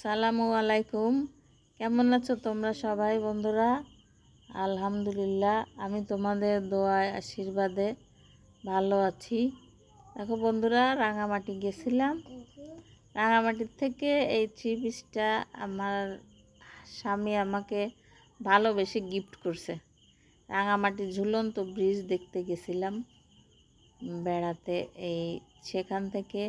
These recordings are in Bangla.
সালামু আলাইকুম। কেমন আছো তোমরা সবাই বন্ধুরা? আলহামদুলিল্লাহ, আমি তোমাদের দোয়ায়, আশীর্বাদে ভালো আছি। দেখো বন্ধুরা, রাঙামাটি গেছিলাম। রাঙামাটির থেকে এই থ্রি পিসটা আমার স্বামী আমাকে ভালোবেসে গিফট করছে। রাঙামাটির ঝুলন্ত ব্রিজ দেখতে গেছিলাম। বেড়াতে এই সেখান থেকে।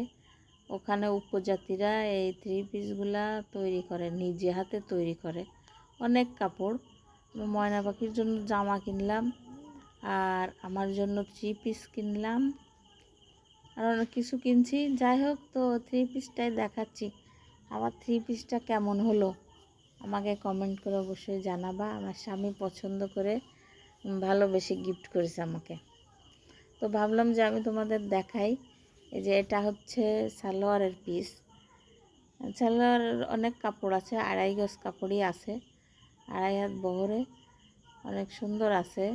ওখানে উপজাতিরা এই থ্রি পিসগুলা তৈরি করে, নিজে হাতে তৈরি করে। অনেক কাপড়, ময়না পাখির জন্য জামা কিনলাম, আর আমার জন্য থ্রি পিস কিনলাম। আর অনেক কিছু কিনছি। যাই হোক, তো থ্রি পিসটাই দেখাচ্ছি। আমার থ্রি পিসটা কেমন হলো? আমাকে কমেন্ট করে অবশ্যই জানাবা। আমার স্বামী পছন্দ করে ভালোবেসে গিফট করেছে আমাকে। তো ভাবলাম যে আমি তোমাদের দেখাই। এই যে এটা হচ্ছে সালোয়ারের পিস সালোয়ারের অনেক কাপড় আছে, আড়াই গজ কাপড়ই আছে। আড়াই হাত বহরে অনেক সুন্দর আছে।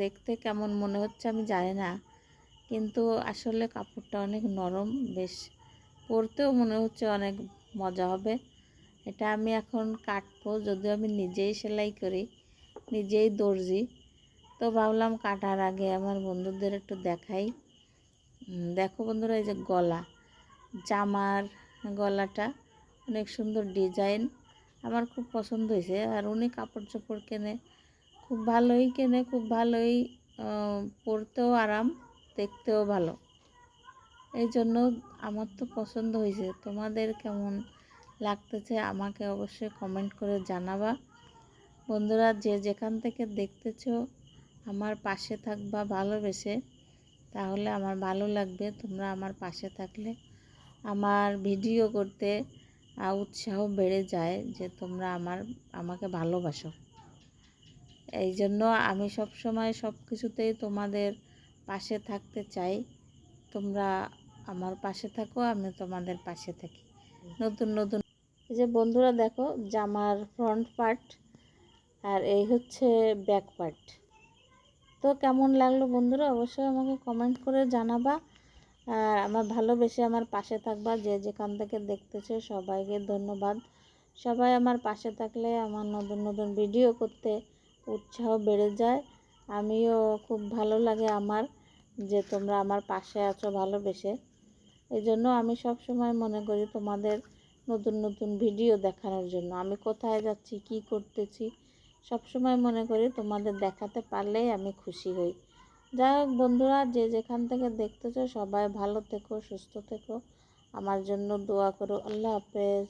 দেখতে কেমন মনে হচ্ছে আমি জানি না, কিন্তু আসলে কাপড়টা অনেক নরম, বেশ পরতেও মনে হচ্ছে অনেক মজা হবে। এটা আমি এখন কাটবো, যদিও আমি নিজেই সেলাই করি, নিজেই দর্জি। তো ভাবলাম কাটার আগে আমার বন্ধুদের একটু দেখাই। দেখো বন্ধুরা এই যে গলা, জামার গলাটা অনেক সুন্দর ডিজাইন। আমার খুব পছন্দ হয়েছে আর উনি কাপড় চোপড় কেনে খুব ভালোই কেনে, খুব ভালোই পরতেও আরাম, দেখতেও ভালো। এই জন্য আমার তো পছন্দ হয়েছে। তোমাদের কেমন লাগতেছে আমাকে অবশ্যই কমেন্ট করে জানাবা। বন্ধুরা যে যেখান থেকে দেখতেছো, আমার পাশে থাকবা, ভালোবেসে। তাহলে আমার ভালো লাগবে তোমরা আমার পাশে থাকলে। আমার ভিডিও করতে উৎসাহ বেড়ে যায় যে তোমরা আমার, আমাকে ভালোবাসো। এই জন্য আমি সব সময় সব কিছুতেই তোমাদের পাশে থাকতে চাই। তোমরা আমার পাশে থাকো, আমি তোমাদের পাশে থাকি। নতুন নতুন এই যে বন্ধুরা দেখো, জামার ফ্রন্ট পার্ট আর এই হচ্ছে ব্যাক পার্ট তো কেমন লাগল বন্ধুরা? অবশ্যই আমাকে কমেন্ট করে জানাবা। আর আমার ভালোবেসে আমার পাশে থাকবা। যে যেখান থেকে দেখতেছে সবাইকে ধন্যবাদ। সবাই আমার পাশে থাকলে আমার নতুন নতুন ভিডিও করতে উৎসাহ বেড়ে যায়। আমিও খুব ভালো লাগে আমার, যে তোমরা আমার পাশে আছো ভালোবেসে। এই জন্য আমি সব সময় মনে করি তোমাদের নতুন নতুন ভিডিও দেখানোর জন্য। আমি কোথায় যাচ্ছি, কি করতেছি সব সময় মনে করি তোমাদের দেখাতে পারলেই আমি খুশি হই। যাই হোক বন্ধুরা, যে যেখান থেকে দেখতেছো সবাই ভালো থেকো, সুস্থ থেকো। আমার জন্য দোয়া করো। আল্লাহ হাফেজ।